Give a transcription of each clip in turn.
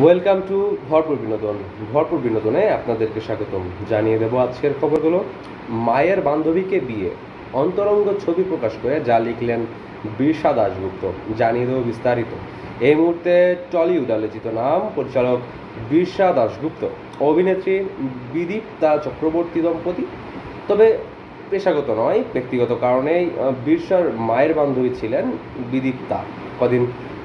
Welcome to ভরপুর বিনোদন ভরপুর বিনোদনে আপনাদেরকে স্বাগতম। জানিয়ে দেবো আজকের খবরগুলো। মায়ের বান্ধবীকে বিয়ে। অন্তরঙ্গ ছবি প্রকাশ করে যা লিখলেন বিরসা দাশগুপ্ত। জানিয়ে দেবো বিস্তারিত। এই মুহূর্তে টলিউড আলোচিত নাম পরিচালক বিরসা দাশগুপ্ত। অভিনেত্রী বিদীপ্তা চক্রবর্তী দম্পতি। তবে পেশাগত নয়, ব্যক্তিগত কারণেই বিরসার মায়ের বান্ধবী ছিলেন বিদীপ্তা কদিন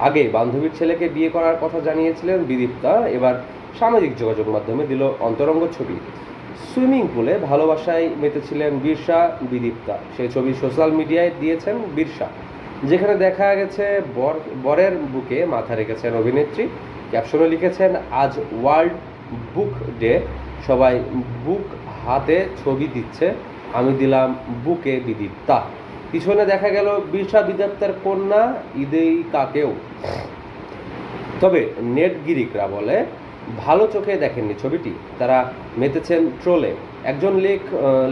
আগে বান্ধবীর ছেলেকে বিয়ে করার কথা জানিয়েছিলেন বিদীপ্তা এবার সামাজিক যোগাযোগ মাধ্যমে দিল অন্তরঙ্গ ছবি। সুইমিং পুলে ভালোবাসায় মেতেছিলেন বিরসা বিদীপ্তা সেই ছবি সোশ্যাল মিডিয়ায় দিয়েছেন বিরসা। যেখানে দেখা গেছে, বর, বরের বুকে মাথা রেখেছেন অভিনেত্রী। ক্যাপশনে লিখেছেন, আজ ওয়ার্ল্ড বুক ডে। সবাই বুক হাতে ছবি দিচ্ছে। আমি দিলাম বুকে বিদীপ্তা পিছনে দেখা গেল বিরসা বিদীপ্তার কন্যা, ঈদেই কাকেও। তবে নেট গিরিকরা বলে, ভালো চোখে দেখেননি ছবিটি। তারা মেতেছেন ট্রোলে। একজন লেখ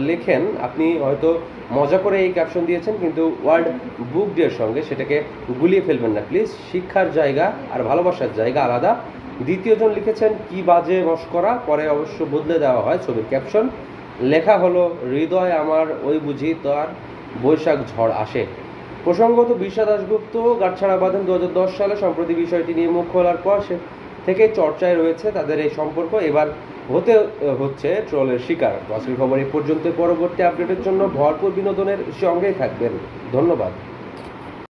লেখেন, আপনি হয়তো মজা করে এই ক্যাপশন দিয়েছেন, কিন্তু ওয়ার্ল্ড বুক ডের সঙ্গে সেটাকে গুলিয়ে ফেলবেন না, প্লিজ। শিক্ষার জায়গা আর ভালোবাসার জায়গা আলাদা। দ্বিতীয়জন লিখেছেন, কি বাজে মস্করা পরে অবশ্য বদলে দেওয়া হয় ছবির ক্যাপশন লেখা হলো, হৃদয় আমার ওই বুঝি তার বৈশাখ ঝড় আসে। প্রসঙ্গত বিশ্বা দাশগুপ্ত গাঁটছাড়া বাঁধেন দু হাজার দশ সালে সম্প্রতি বিষয়টি নিয়ে মুখ খোলার পর সে থেকে চর্চায় রয়েছে তাদের এই সম্পর্ক। এবার হতে হচ্ছে ট্রলের শিকার। আজকের খবর এ পর্যন্ত পরবর্তী আপডেটের জন্য ভরপুর বিনোদনের সঙ্গেই থাকবেন। ধন্যবাদ।